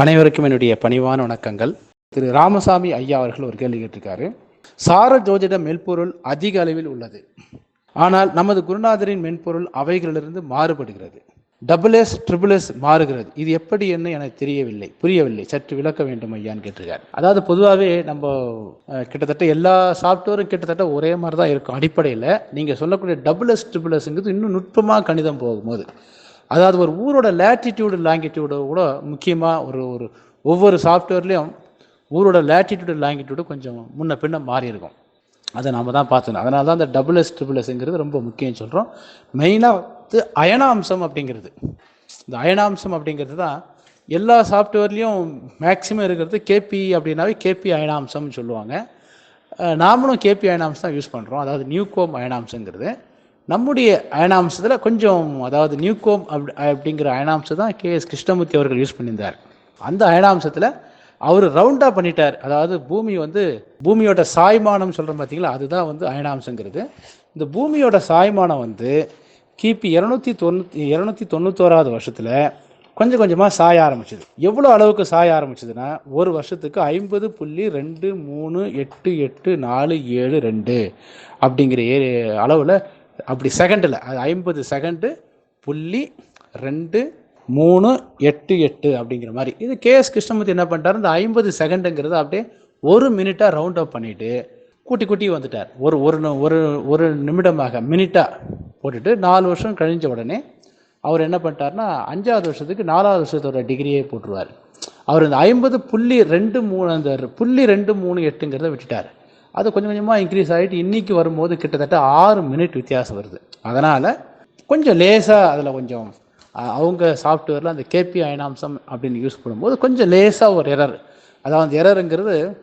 அனைவருக்கும் என்னுடைய பணிவான வணக்கங்கள். திரு ராமசாமி ஐயா அவர்கள் ஒரு கேள்வி கேட்டிருக்காரு. சார ஜோதிட மென்பொருள் அதிக அளவில் உள்ளது. ஆனால் நமது குருநாதரின் மென்பொருள் அவைகளிலிருந்து மாறுபடுகிறது. டபுள் எஸ் ட்ரிபிள் எஸ் மாறுகிறது. இது எப்படி என்ன எனக்கு தெரியவில்லை. புரியவில்லை. சற்று விளக்க வேண்டும் ஐயான்னு கேட்டிருக்காரு. அதாவது பொதுவாகவே நம்ம கிட்டத்தட்ட எல்லா சாஃப்ட்வேரும் கிட்டத்தட்ட ஒரே மாதிரி தான் இருக்கும். அடிப்படையில் நீங்கள் சொல்லக்கூடிய டபுள் எஸ் ட்ரிபிள் எஸ்ங்கிறது இன்னும் நுட்பமாக கணிதம் போகும்போது. அதாவது ஒரு ஊரோட லேட்டிடியூடு லாங்கிடியூடு கூட முக்கியமாக ஒரு ஒரு ஒவ்வொரு சாஃப்ட்வேர்லேயும் ஊரோட லேட்டிடியூடு லாங்கிடியூடு கொஞ்சம் முன்ன பின்ன மாறி இருக்கும். அதை நாம் தான் பார்த்துக்கணும். அதனால தான் இந்த டபுள் எஸ் ட்ரிபிள் எஸ்ங்கிறது ரொம்ப முக்கியம் சொல்கிறோம் மெயினாக வந்து அயனாம்சம் அப்படிங்கிறது. இந்த அயனாம்சம் அப்படிங்கிறது தான் எல்லா சாஃப்ட்வேர்லேயும் மேக்ஸிமம் இருக்கிறது கேபி அப்படின்னாவே கேபி அயனாம்சம்னு சொல்லுவாங்க. நாமளும் கேபி அயனாம்சம் தான் யூஸ் பண்ணுறோம் அதாவது நியூகோம் அயனாம்சங்கிறது நம்முடைய அயனாம்சத்தில் கொஞ்சம் அதாவது நியூகோம் அப் அப்படிங்கிற அயனாம்சம் தான் கே எஸ் கிருஷ்ணமூர்த்தி அவர்கள் யூஸ் பண்ணியிருந்தார். அந்த அயனாம்சத்தில் அவர் ரவுண்டாக பண்ணிட்டார். அதாவது பூமி வந்து பூமியோட சாய்மானம் சொல்கிறோம் பார்த்தீங்களா அதுதான் வந்து அயனாம்சங்கிறது. இந்த பூமியோட சாய்மானம் வந்து கிபி இரநூத்தி தொண்ணூற்றி இரநூத்தி தொண்ணூத்தோராவது வருஷத்தில் கொஞ்சம் கொஞ்சமாக சாய ஆரம்பிச்சது. எவ்வளோ அளவுக்கு சாய ஆரம்பிச்சதுன்னா ஒரு வருஷத்துக்கு ஐம்பது புள்ளி ரெண்டு மூணு எட்டு எட்டு நாலு ஏழு ரெண்டு அப்படிங்கிற ஏ அளவில் அப்படி செகண்டில் அது ஐம்பது செகண்டு புள்ளி ரெண்டு மூணு எட்டு எட்டு அப்படிங்கிற மாதிரி. இது கேஎஸ் கிருஷ்ணமூர்த்தி என்ன பண்ணிட்டார்? இந்த ஐம்பது செகண்டுங்கிறது அப்படியே ஒரு மினிட்டாக ரவுண்ட் அப் பண்ணிவிட்டு கூட்டி கூட்டி வந்துட்டார். ஒரு ஒரு ஒரு ஒரு நிமிடமாக மினிட்டாக போட்டுட்டு நாலு வருஷம் கழிஞ்ச உடனே அவர் என்ன பண்ணிட்டாருன்னா அஞ்சாவது வருஷத்துக்கு நாலாவது வருஷத்தோட டிகிரியே போட்டுருவார். அவர் இந்த ஐம்பது புள்ளி ரெண்டு மூணு அந்த புள்ளி ரெண்டு மூணு எட்டுங்கிறத விட்டுட்டார். அது கொஞ்சம் கொஞ்சமாக இன்க்ரீஸ் ஆகிட்டு இன்றைக்கி வரும்போது கிட்டத்தட்ட ஆறு மினிட் வித்தியாசம் வருது. அதனால் கொஞ்சம் லேசாக அதில் கொஞ்சம் அவங்க சாஃப்ட்வேரில் அந்த கேபி அயனாம்சம் அப்படின்னு யூஸ் பண்ணும்போது கொஞ்சம் லேசாக ஒரு எரர் அதாவது எரருங்கிறது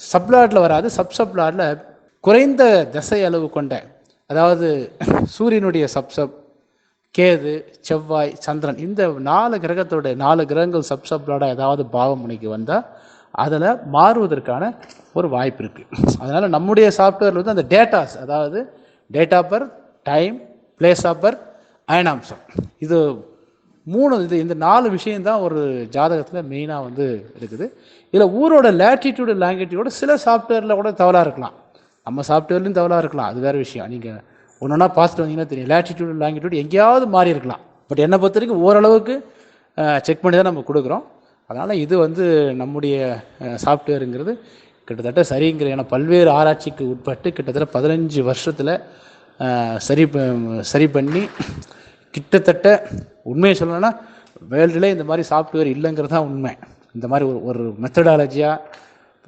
சப்ளாட்டில் வராது சப் குறைந்த திசை அளவு கொண்ட அதாவது சூரியனுடைய சப்சப் கேது செவ்வாய் சந்திரன் இந்த நாலு கிரகத்தோட நாலு கிரகங்கள் சப் ஏதாவது ஏதாவது பாவமுனைக்கு வந்தால் அதில் மாறுவதற்கான ஒரு வாய்ப்பு இருக்குது அதனால் நம்முடைய சாஃப்ட்வேரில் வந்து அந்த டேட்டாஸ் அதாவது date of birth time place of birth அயனாம்சம் இது மூணு இது இந்த நாலு விஷயந்தான் ஒரு ஜாதகத்தில் மெயினாக வந்து இருக்குது. இதில் ஊரோட லேட்டிடியூடு லாங்குவேஜோட சில சாஃப்ட்வேரில் கூட தவறாக இருக்கலாம். நம்ம சாஃப்ட்வேர்லேயும் தவறாக இருக்கலாம். அது வேறு விஷயம். நீங்கள் ஒன்று ஒன்றா பார்த்துட்டு வந்தீங்கன்னா தெரியும். லேட்டிடியூடு லாங்குவேஜ் எங்கேயாவது மாறி இருக்கலாம். பட் என்னை பொறுத்த வரைக்கும் ஓரளவுக்கு செக் பண்ணி தான் நம்ம கொடுக்குறோம். அதனால் இது வந்து நம்முடைய சாஃப்ட்வேருங்கிறது கிட்டத்தட்ட சரிங்கிற ஏன்னா பல்வேறு ஆராய்ச்சிக்கு உட்பட்டு கிட்டத்தட்ட பதினஞ்சு வருஷத்தில் சரி ப- சரி பண்ணி கிட்டத்தட்ட உண்மையை சொல்லணும்னா வேர்ல்டுலே இந்த மாதிரி சாஃப்ட்வேர் இல்லைங்கிறது தான் உண்மை. இந்த மாதிரி ஒரு ஒரு மெத்தடாலஜியாக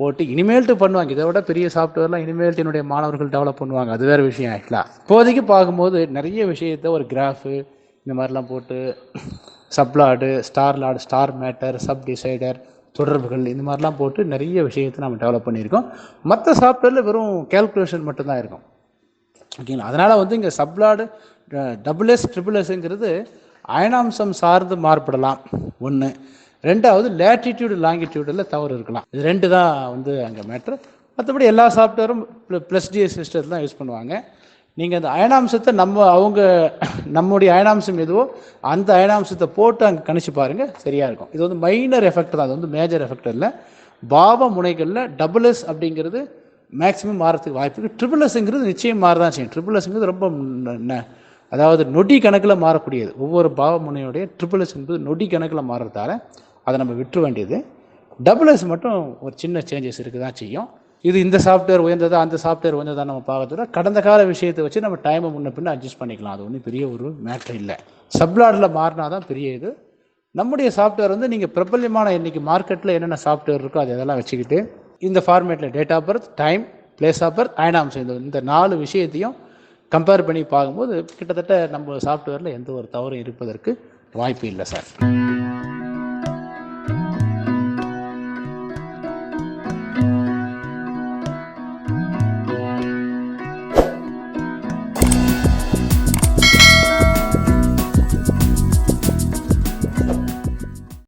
போட்டு இனிமேல்ட்டு பண்ணுவாங்க. இதை விட பெரிய சாஃப்ட்வேர்லாம் இனிமேல்ட்டு என்னுடைய மாணவர்கள் டெவலப் பண்ணுவாங்க. அது வேறு விஷயம் ஆக்சுவலாக இப்போதைக்கு பார்க்கும்போது நிறைய விஷயத்த ஒரு கிராஃபு இந்த மாதிரிலாம் போட்டு sub lord star lord star matter sub decider தொடர்புகள் இந்த மாதிரிலாம் போட்டு நிறைய விஷயத்தை நம்ம டெவலப் பண்ணியிருக்கோம். மற்ற சாஃப்ட்வேரில் வெறும் கேல்குலேஷன் மட்டும்தான் இருக்கும். ஓகேங்களா? அதனால் வந்து இங்கே sub lord double S triple எஸ்ங்கிறது அயனாம்சம் சார்ந்து மாறுபடலாம். ஒன்று ரெண்டாவது லேட்டிடியூடு லாங்கிடியூடில் தவறு இருக்கலாம். இது ரெண்டு தான் வந்து அங்கே மேட்ரு மற்றபடி எல்லா சாஃப்ட்வேரும் ப்ளஸ் டிஎஸ் சிஸ்டத்தில் தான் யூஸ் பண்ணுவாங்க. நீங்கள் அந்த அயனாம்சத்தை நம்ம அவங்க நம்முடைய அயனாம்சம் எதுவோ அந்த அயனாம்சத்தை போட்டு அங்கே கணிச்சு பாருங்கள் சரியாக இருக்கும். இது வந்து மைனர் எஃபெக்ட் தான் அது வந்து மேஜர் எஃபெக்ட் இல்லை பாவ முனைகளில் டபுள் எஸ் அப்படிங்கிறது மேக்ஸிமம் மாறத்துக்கு வாய்ப்பு இருக்குது ட்ரிபிள் எஸ்ங்கிறது நிச்சயம் மாறதான் செய்யும். ட்ரிபிள் எஸ்ங்கிறது ரொம்ப அதாவது நொடி கணக்கில் மாறக்கூடியது. ஒவ்வொரு பாவ முனையுடைய ட்ரிபிள் எஸ் என்பது நொடி கணக்கில் மாறுறதால அதை நம்ம விட்டுற வேண்டியது. டபுள் எஸ் மட்டும் ஒரு சின்ன சேஞ்சஸ் இருக்குது தான் செய்யும். இது இந்த சாஃப்ட்வேர் உயர்ந்ததா அந்த சாஃப்ட்வேர் உயர்ந்ததா நம்ம பார்க்கறதோட கடந்த கால விஷயத்தை வச்சு நம்ம டைமை முன்ன பின்ன அட்ஜஸ்ட் பண்ணிக்கலாம். அது ஒன்றும் பெரிய ஒரு மேட்ரு இல்லை. சப்லாடில் மாறினா தான் பெரிய இது. நம்முடைய சாஃப்ட்வேர் வந்து நீங்கள் பிரபல்யமான இன்னைக்கு மார்க்கெட்டில் என்னென்ன சாஃப்ட்வேர் இருக்கோ அதை இதெல்லாம் வச்சுக்கிட்டு இந்த ஃபார்மேட்டில் date of birth time place of birth அயனாம்சம் இந்த இந்த நாலு விஷயத்தையும் கம்பேர் பண்ணி பார்க்கும்போது கிட்டத்தட்ட நம்ம சாஃப்ட்வேரில் எந்த ஒரு தவறும் இருப்பதற்கு வாய்ப்பு இல்லை சார்